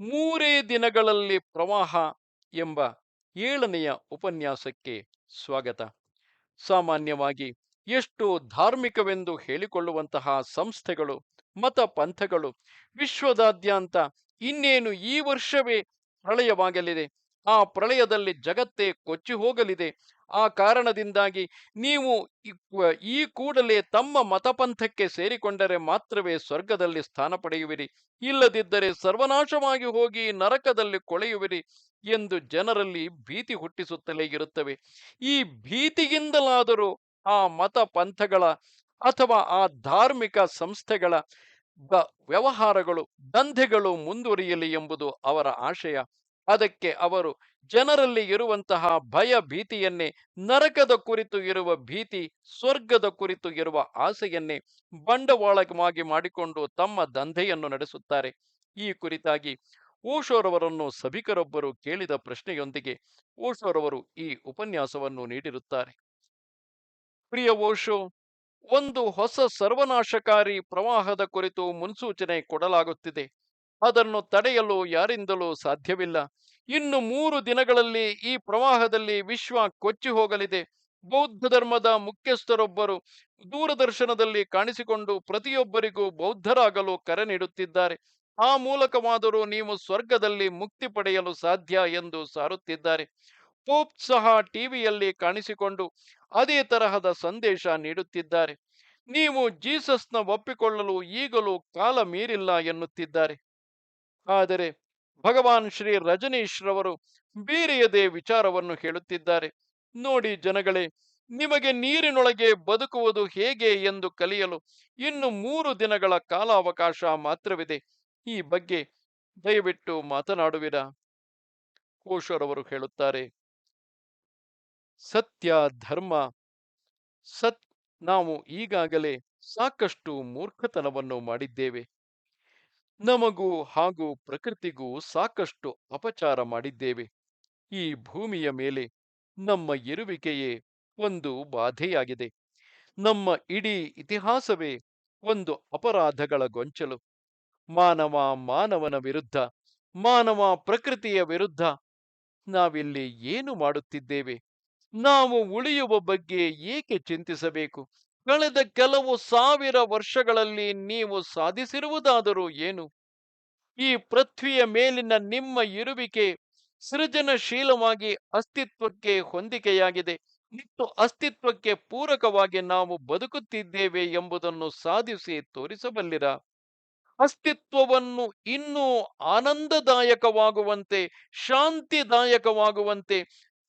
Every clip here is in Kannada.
ಮೂರೇ ದಿನಗಳಲ್ಲಿ ಪ್ರವಾಹ ಎಂಬ ಏಳನೆಯ ಉಪನ್ಯಾಸಕ್ಕೆ ಸ್ವಾಗತ. ಸಾಮಾನ್ಯವಾಗಿ ಎಷ್ಟು ಧಾರ್ಮಿಕವೆಂದು ಹೇಳಿಕೊಳ್ಳುವಂತಹ ಸಂಸ್ಥೆಗಳು, ಮತ ಪಂಥಗಳು ವಿಶ್ವದಾದ್ಯಂತ ಇನ್ನೇನು ಈ ವರ್ಷವೇ ಪ್ರಳಯವಾಗಲಿದೆ? ಆ ಪ್ರಳಯದಲ್ಲಿ ಜಗತ್ತೇ ಕೊಚ್ಚಿ ಹೋಗಲಿದೆ. ಆ ಕಾರಣದಿಂದಾಗಿ ನೀವು ಈ- ಕೂಡಲೇ ತಮ್ಮ ಮತಪಂಥಕ್ಕೆ ಸೇರಿಕೊಂಡರೆ ಮಾತ್ರವೇ ಸ್ವರ್ಗದಲ್ಲಿ ಸ್ಥಾನ ಪಡೆಯುವಿರಿ. ಇಲ್ಲದಿದ್ದರೆ ಸರ್ವನಾಶವಾಗಿ ಹೋಗಿ ನರಕದಲ್ಲಿ ಕೊಳೆಯುವಿರಿ ಎಂದು ಜನರಲ್ಲಿ ಭೀತಿ ಹುಟ್ಟಿಸುತ್ತಲೇ ಇರುತ್ತವೆ. ಈ ಭೀತಿಗಿಂದಲಾದರೂ ಆ ಮತ ಪಂಥಗಳ ಅಥವಾ ಆ ಧಾರ್ಮಿಕ ಸಂಸ್ಥೆಗಳ ವ್ಯವಹಾರಗಳು, ದಂಧೆಗಳು ಮುಂದುವರಿಯಲಿ ಎಂಬುದು ಅವರ ಆಶಯ. ಅದಕ್ಕೆ ಅವರು ಜನರಲ್ಲಿ ಇರುವಂತಹ ಭಯ ಭೀತಿಯನ್ನೇ, ನರಕದ ಕುರಿತು ಇರುವ ಭೀತಿ, ಸ್ವರ್ಗದ ಕುರಿತು ಇರುವ ಆಸೆಯನ್ನೇ ಬಂಡವಾಳವಾಗಿ ಮಾಡಿಕೊಂಡು ತಮ್ಮ ದಂಧೆಯನ್ನು ನಡೆಸುತ್ತಾರೆ. ಈ ಕುರಿತಾಗಿ ಓಶೋರವರನ್ನು ಸಭಿಕರೊಬ್ಬರು ಕೇಳಿದ ಪ್ರಶ್ನೆಯೊಂದಿಗೆ ಓಶೋರವರು ಈ ಉಪನ್ಯಾಸವನ್ನು ನೀಡಿರುತ್ತಾರೆ. ಪ್ರಿಯ ಓಶೋ, ಒಂದು ಹೊಸ ಸರ್ವನಾಶಕಾರಿ ಪ್ರವಾಹದ ಕುರಿತು ಮುನ್ಸೂಚನೆ ಕೊಡಲಾಗುತ್ತಿದೆ. ಅದನ್ನು ತಡೆಯಲು ಯಾರಿಂದಲೂ ಸಾಧ್ಯವಿಲ್ಲ. ಇನ್ನು ಮೂರು ದಿನಗಳಲ್ಲಿ ಈ ಪ್ರವಾಹದಲ್ಲಿ ವಿಶ್ವ ಕೊಚ್ಚಿ ಹೋಗಲಿದೆ. ಬೌದ್ಧ ಧರ್ಮದ ಮುಖ್ಯಸ್ಥರೊಬ್ಬರು ದೂರದರ್ಶನದಲ್ಲಿ ಕಾಣಿಸಿಕೊಂಡು ಪ್ರತಿಯೊಬ್ಬರಿಗೂ ಬೌದ್ಧರಾಗಲು ಕರೆ ನೀಡುತ್ತಿದ್ದಾರೆ. ಆ ಮೂಲಕವಾದರೂ ನೀವು ಸ್ವರ್ಗದಲ್ಲಿ ಮುಕ್ತಿ ಪಡೆಯಲು ಸಾಧ್ಯ ಎಂದು ಸಾರುತ್ತಿದ್ದಾರೆ. ಪೋಪ್ ಸಹ ಟಿವಿಯಲ್ಲಿ ಕಾಣಿಸಿಕೊಂಡು ಅದೇ ತರಹದ ಸಂದೇಶ ನೀಡುತ್ತಿದ್ದಾರೆ. ನೀವು ಜೀಸಸ್ನ ಒಪ್ಪಿಕೊಳ್ಳಲು ಈಗಲೂ ಕಾಲ ಮೀರಿಲ್ಲ ಎನ್ನುತ್ತಿದ್ದಾರೆ. ಆದರೆ ಭಗವಾನ್ ಶ್ರೀ ರಜನೀಶ್ ರವರು ಬೇರೆಯದೇ ವಿಚಾರವನ್ನು ಹೇಳುತ್ತಿದ್ದಾರೆ. ನೋಡಿ ಜನಗಳೇ, ನಿಮಗೆ ನೀರಿನೊಳಗೆ ಬದುಕುವುದು ಹೇಗೆ ಎಂದು ಕಲಿಯಲು ಇನ್ನು ಮೂರು ದಿನಗಳ ಕಾಲಾವಕಾಶ ಮಾತ್ರವಿದೆ. ಈ ಬಗ್ಗೆ ದಯವಿಟ್ಟು ಮಾತನಾಡುವಿರಾ. ಕೋಶರವರು ಹೇಳುತ್ತಾರೆ, ಸತ್ಯ ಧರ್ಮ, ಸತ್ ನಾವು ಈಗಾಗಲೇ ಸಾಕಷ್ಟು ಮೂರ್ಖತನವನ್ನು ಮಾಡಿದ್ದೇವೆ. ನಮಗೂ ಹಾಗೂ ಪ್ರಕೃತಿಗೂ ಸಾಕಷ್ಟು ಅಪಚಾರ ಮಾಡಿದ್ದೇವೆ. ಈ ಭೂಮಿಯ ಮೇಲೆ ನಮ್ಮ ಇರುವಿಕೆಯೇ ಒಂದು ಬಾಧೆಯಾಗಿದೆ. ನಮ್ಮ ಇಡೀ ಇತಿಹಾಸವೇ ಒಂದು ಅಪರಾಧಗಳ ಗೊಂಚಲು. ಮಾನವ ಮಾನವನ ವಿರುದ್ಧ, ಮಾನವ ಪ್ರಕೃತಿಯ ವಿರುದ್ಧ ನಾವಿಲ್ಲಿ ಏನು ಮಾಡುತ್ತಿದ್ದೇವೆ? ನಾವು ಉಳಿಯುವ ಬಗ್ಗೆ ಏಕೆ ಚಿಂತಿಸಬೇಕು? ಕಳೆದ ಕೆಲವು ಸಾವಿರ ವರ್ಷಗಳಲ್ಲಿ ನೀವು ಸಾಧಿಸಿರುವುದಾದರೂ ಏನು? ಈ ಪೃಥ್ವಿಯ ಮೇಲಿನ ನಿಮ್ಮ ಇರುವಿಕೆ ಸೃಜನಶೀಲವಾಗಿ ಅಸ್ತಿತ್ವಕ್ಕೆ ಹೊಂದಿಕೆಯಾಗಿದೆ. ಮತ್ತು ಅಸ್ತಿತ್ವಕ್ಕೆ ಪೂರಕವಾಗಿ ನಾವು ಬದುಕುತ್ತಿದ್ದೇವೆ ಎಂಬುದನ್ನು ಸಾಧಿಸಿ ತೋರಿಸಬಲ್ಲಿರ? ಅಸ್ತಿತ್ವವನ್ನು ಇನ್ನೂ ಆನಂದದಾಯಕವಾಗುವಂತೆ, ಶಾಂತಿದಾಯಕವಾಗುವಂತೆ,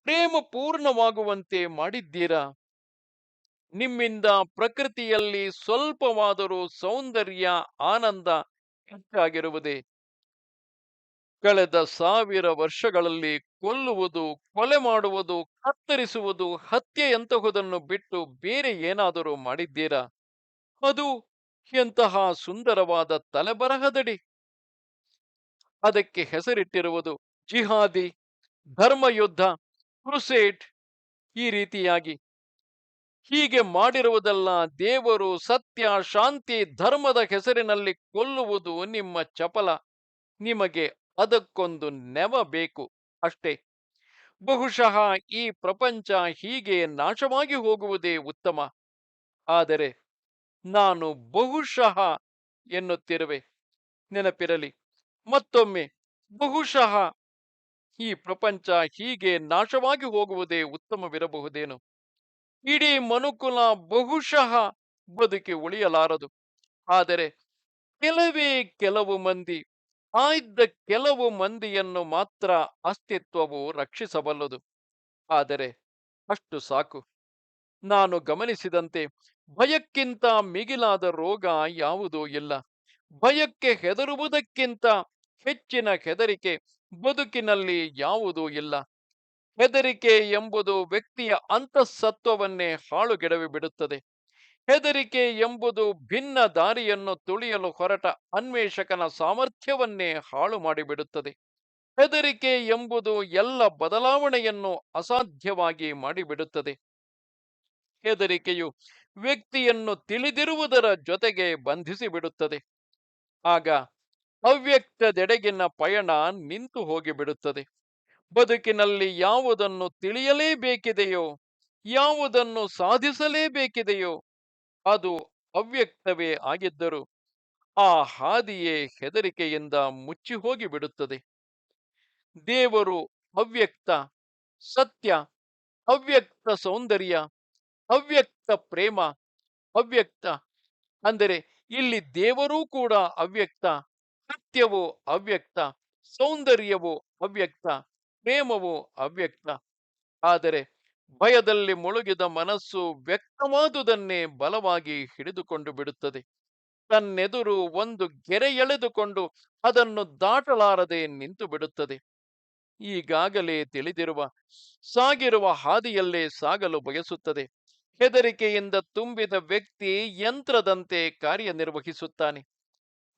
ಪ್ರೇಮಪೂರ್ಣವಾಗುವಂತೆ ಮಾಡಿದ್ದೀರಾ? ನಿಮ್ಮಿಂದ ಪ್ರಕೃತಿಯಲ್ಲಿ ಸ್ವಲ್ಪವಾದರೂ ಸೌಂದರ್ಯ, ಆನಂದ ಹೆಚ್ಚಾಗಿರುವುದೇ? ಕಳೆದ ಸಾವಿರ ವರ್ಷಗಳಲ್ಲಿ ಕೊಲ್ಲುವುದು, ಕೊಲೆ ಮಾಡುವುದು, ಕತ್ತರಿಸುವುದು ಹತ್ಯೆಯಂತಹುದನ್ನು ಬಿಟ್ಟು ಬೇರೆ ಏನಾದರೂ ಮಾಡಿದ್ದೀರಾ? ಅದು ಎಂತಹ ಸುಂದರವಾದ ತಲೆಬರಹದಡಿ! ಅದಕ್ಕೆ ಹೆಸರಿಟ್ಟಿರುವುದು ಜಿಹಾದಿ, ಧರ್ಮಯುದ್ಧ ಕ್ರುಸೇಟ್ ಈ ರೀತಿಯಾಗಿ. ಹೀಗೆ ಮಾಡಿರುವುದಲ್ಲ, ದೇವರು ಸತ್ಯ, ಶಾಂತಿ, ಧರ್ಮದ ಹೆಸರಿನಲ್ಲಿ ಕೊಲ್ಲುವುದು ನಿಮ್ಮ ಚಪಲ. ನಿಮಗೆ ಅದಕ್ಕೊಂದು ನೆವ ಬೇಕು ಅಷ್ಟೇ. ಬಹುಶಃ ಈ ಪ್ರಪಂಚ ಹೀಗೆ ನಾಶವಾಗಿ ಹೋಗುವುದೇ ಉತ್ತಮ. ಆದರೆ ನಾನು ಬಹುಶಃ ಎನ್ನುತ್ತಿರುವೆ. ನೆನಪಿರಲಿ, ಮತ್ತೊಮ್ಮೆ, ಬಹುಶಃ ಈ ಪ್ರಪಂಚ ಹೀಗೆ ನಾಶವಾಗಿ ಹೋಗುವುದೇ ಉತ್ತಮವಿರಬಹುದೇನು? ಇಡೀ ಮನುಕುಲ ಬಹುಶಃ ಬದುಕಿ ಉಳಿಯಲಾರದು. ಆದರೆ ಕೆಲವೇ ಕೆಲವು ಮಂದಿ, ಆಯ್ದ ಕೆಲವು ಮಂದಿಯನ್ನು ಮಾತ್ರ ಅಸ್ತಿತ್ವವು ರಕ್ಷಿಸಬಲ್ಲದು. ಆದರೆ ಅಷ್ಟು ಸಾಕು. ನಾನು ಗಮನಿಸಿದಂತೆ ಭಯಕ್ಕಿಂತ ಮಿಗಿಲಾದ ರೋಗ ಯಾವುದೂ ಇಲ್ಲ. ಭಯಕ್ಕೆ ಹೆದರುವುದಕ್ಕಿಂತ ಹೆಚ್ಚಿನ ಹೆದರಿಕೆ ಬದುಕಿನಲ್ಲಿ ಯಾವುದೂ ಇಲ್ಲ. ಹೆದರಿಕೆ ಎಂಬುದು ವ್ಯಕ್ತಿಯ ಅಂತಃಸತ್ವವನ್ನೇ ಹಾಳುಗೆಡವಿ ಬಿಡುತ್ತದೆ ಹೆದರಿಕೆ ಎಂಬುದು ಭಿನ್ನ ದಾರಿಯನ್ನು ತುಳಿಯಲು ಹೊರಟ ಅನ್ವೇಷಕನ ಸಾಮರ್ಥ್ಯವನ್ನೇ ಹಾಳು ಮಾಡಿಬಿಡುತ್ತದೆ ಹೆದರಿಕೆ ಎಂಬುದು ಎಲ್ಲ ಬದಲಾವಣೆಯನ್ನು ಅಸಾಧ್ಯವಾಗಿ ಮಾಡಿಬಿಡುತ್ತದೆ. ಹೆದರಿಕೆಯು ವ್ಯಕ್ತಿಯನ್ನು ತಿಳಿದಿರುವುದರ ಜೊತೆಗೆ ಬಂಧಿಸಿ ಬಿಡುತ್ತದೆ ಆಗ ಅವ್ಯಕ್ತದೆಡೆಗಿನ ಪಯಣ ನಿಂತು ಹೋಗಿಬಿಡುತ್ತದೆ. ಬದುಕಿನಲ್ಲಿ ಯಾವುದನ್ನು ತಿಳಿಯಲೇಬೇಕಿದೆಯೋ, ಯಾವುದನ್ನು ಸಾಧಿಸಲೇಬೇಕಿದೆಯೋ, ಅದು ಅವ್ಯಕ್ತವೇ ಆಗಿದ್ದರು ಆ ಹಾದಿಯೇ ಹೆದರಿಕೆಯಿಂದ ಮುಚ್ಚಿ ಹೋಗಿಬಿಡುತ್ತದೆ. ದೇವರು ಅವ್ಯಕ್ತ, ಸತ್ಯ, ಅವ್ಯಕ್ತ ಸೌಂದರ್ಯ, ಅವ್ಯಕ್ತ ಪ್ರೇಮ, ಅವ್ಯಕ್ತ ಅಂದರೆ ಇಲ್ಲಿ ದೇವರೂ ಕೂಡ ಅವ್ಯಕ್ತ, ಸತ್ಯವೋ ಅವ್ಯಕ್ತ, ಸೌಂದರ್ಯವೋ ಅವ್ಯಕ್ತ. ಪ್ರೇಮವು ಅವ್ಯಕ್ತ. ಆದರೆ ಭಯದಲ್ಲಿ ಮುಳುಗಿದ ಮನಸ್ಸು ವ್ಯಕ್ತವಾದುದನ್ನೇ ಬಲವಾಗಿ ಹಿಡಿದುಕೊಂಡು ಬಿಡುತ್ತದೆ. ತನ್ನೆದುರು ಒಂದು ಗೆರೆ ಎಳೆದುಕೊಂಡು ಅದನ್ನು ದಾಟಲಾರದೆ ನಿಂತು ಬಿಡುತ್ತದೆ. ಈಗಾಗಲೇ ತಿಳಿದಿರುವ ಸಾಗಿರುವ ಹಾದಿಯಲ್ಲೇ ಸಾಗಲು ಬಯಸುತ್ತದೆ. ಹೆದರಿಕೆಯಿಂದ ತುಂಬಿದ ವ್ಯಕ್ತಿ ಯಂತ್ರದಂತೆ ಕಾರ್ಯನಿರ್ವಹಿಸುತ್ತಾನೆ.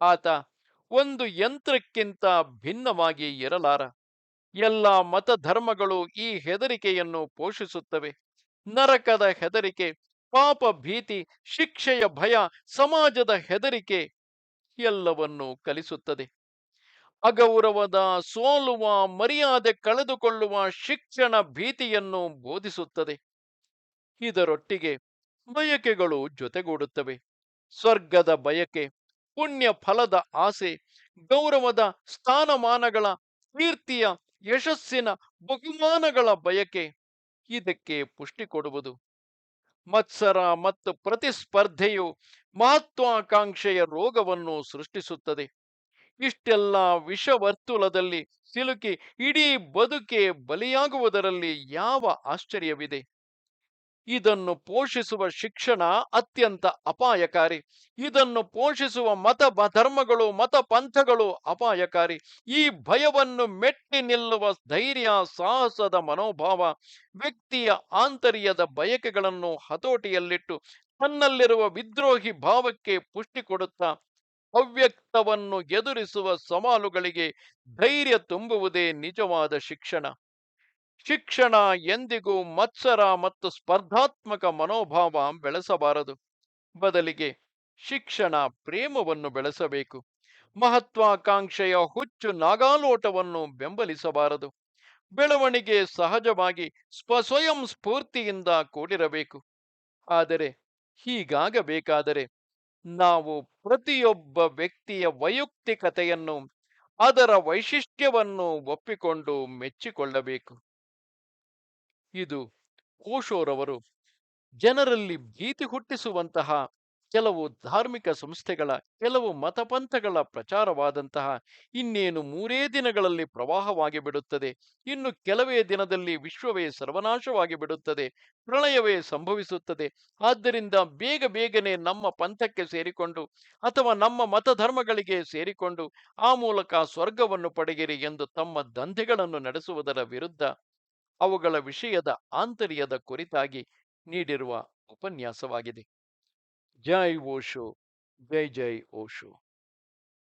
ಆತ ಒಂದು ಯಂತ್ರಕ್ಕಿಂತ ಭಿನ್ನವಾಗಿ ಇರಲಾರ. ಎಲ್ಲ ಮತಧರ್ಮಗಳು ಈ ಹೆದರಿಕೆಯನ್ನು ಪೋಷಿಸುತ್ತವೆ. ನರಕದ ಹೆದರಿಕೆ, ಪಾಪ ಭೀತಿ, ಶಿಕ್ಷೆಯ ಭಯ, ಸಮಾಜದ ಹೆದರಿಕೆ ಎಲ್ಲವನ್ನು ಕಲಿಸುತ್ತದೆ. ಅಗೌರವದ ಸೋಲುವ, ಮರ್ಯಾದೆ ಕಳೆದುಕೊಳ್ಳುವ ಶಿಕ್ಷಣ ಭೀತಿಯನ್ನು ಬೋಧಿಸುತ್ತದೆ. ಇದರೊಟ್ಟಿಗೆ ಬಯಕೆಗಳು ಜೊತೆಗೂಡುತ್ತವೆ. ಸ್ವರ್ಗದ ಬಯಕೆ ಪುಣ್ಯ ಫಲದ ಆಸೆ, ಗೌರವದ ಸ್ಥಾನಮಾನಗಳ ಕೀರ್ತಿಯ ಯಶಸ್ಸಿನ ಬಹುಮಾನಗಳ ಬಯಕೆ ಇದಕ್ಕೆ ಪುಷ್ಟಿ ಕೊಡುವುದು. ಮತ್ಸರ ಮತ್ತು ಪ್ರತಿಸ್ಪರ್ಧೆಯು ಮಹತ್ವಾಕಾಂಕ್ಷೆಯ ರೋಗವನ್ನು ಸೃಷ್ಟಿಸುತ್ತದೆ. ಇಷ್ಟೆಲ್ಲ ವಿಷವರ್ತುಲದಲ್ಲಿ ಸಿಲುಕಿ ಇಡೀ ಬದುಕೆ ಬಲಿಯಾಗುವುದರಲ್ಲಿ ಯಾವ ಆಶ್ಚರ್ಯವಿದೆ. ಇದನ್ನು ಪೋಷಿಸುವ ಶಿಕ್ಷಣ ಅತ್ಯಂತ ಅಪಾಯಕಾರಿ. ಇದನ್ನು ಪೋಷಿಸುವ ಮತ ಧರ್ಮಗಳು, ಮತ ಪಂಥಗಳು ಅಪಾಯಕಾರಿ. ಈ ಭಯವನ್ನು ಮೆಟ್ಟಿ ನಿಲ್ಲುವ ಧೈರ್ಯ, ಸಾಹಸದ ಮನೋಭಾವ, ವ್ಯಕ್ತಿಯ ಆಂತರ್ಯದ ಬಯಕೆಗಳನ್ನು ಹತೋಟಿಯಲ್ಲಿಟ್ಟು ತನ್ನಲ್ಲಿರುವ ವಿದ್ರೋಹಿ ಭಾವಕ್ಕೆ ಪುಷ್ಟಿ ಕೊಡುತ್ತಾ ಅವ್ಯಕ್ತವನ್ನು ಎದುರಿಸುವ ಸವಾಲುಗಳಿಗೆ ಧೈರ್ಯ ತುಂಬುವುದೇ ನಿಜವಾದ ಶಿಕ್ಷಣ. ಶಿಕ್ಷಣ ಎಂದಿಗೂ ಮತ್ಸರ ಮತ್ತು ಸ್ಪರ್ಧಾತ್ಮಕ ಮನೋಭಾವ ಬೆಳೆಸಬಾರದು. ಬದಲಿಗೆ ಶಿಕ್ಷಣ ಪ್ರೇಮವನ್ನು ಬೆಳೆಸಬೇಕು. ಮಹತ್ವಾಕಾಂಕ್ಷೆಯ ಹುಚ್ಚು ನಾಗಾಲೋಟವನ್ನು ಬೆಂಬಲಿಸಬಾರದು. ಬೆಳವಣಿಗೆ ಸಹಜವಾಗಿ ಸ್ವಸ್ವಯಂ ಸ್ಫೂರ್ತಿಯಿಂದ ಕೂಡಿರಬೇಕು. ಆದರೆ ಹೀಗಾಗಬೇಕಾದರೆ ನಾವು ಪ್ರತಿಯೊಬ್ಬ ವ್ಯಕ್ತಿಯ ವೈಯಕ್ತಿಕತೆಯನ್ನು ಅದರ ವೈಶಿಷ್ಟ್ಯವನ್ನು ಒಪ್ಪಿಕೊಂಡು ಮೆಚ್ಚಿಕೊಳ್ಳಬೇಕು. ಇದು ಓಶೋರವರು ಜನರಲ್ಲಿ ಭೀತಿ ಹುಟ್ಟಿಸುವಂತಹ ಕೆಲವು ಧಾರ್ಮಿಕ ಸಂಸ್ಥೆಗಳ, ಕೆಲವು ಮತಪಂಥಗಳ ಪ್ರಚಾರವಾದಂತಹ ಇನ್ನೇನು ಮೂರೇ ದಿನಗಳಲ್ಲಿ ಪ್ರವಾಹವಾಗಿ ಬಿಡುತ್ತದೆ. ಇನ್ನು ಕೆಲವೇ ದಿನದಲ್ಲಿ ವಿಶ್ವವೇ ಸರ್ವನಾಶವಾಗಿ ಬಿಡುತ್ತದೆ. ಪ್ರಳಯವೇ ಸಂಭವಿಸುತ್ತದೆ. ಆದ್ದರಿಂದ ಬೇಗ ಬೇಗನೆ ನಮ್ಮ ಪಂಥಕ್ಕೆ ಸೇರಿಕೊಂಡು ಅಥವಾ ನಮ್ಮ ಮತಧರ್ಮಗಳಿಗೆ ಸೇರಿಕೊಂಡು ಆ ಮೂಲಕ ಸ್ವರ್ಗವನ್ನು ಪಡೆಯಿರಿ ಎಂದು ತಮ್ಮ ದಂಧೆಗಳನ್ನು ನಡೆಸುವುದರ ವಿರುದ್ಧ ಅವುಗಳ ವಿಷಯದ ಆಂತರ್ಯದ ಕುರಿತಾಗಿ ನೀಡಿರುವ ಉಪನ್ಯಾಸವಾಗಿದೆ. ಜೈ ಓಶೋ ಜೈ ಜೈ ಓಶೋ.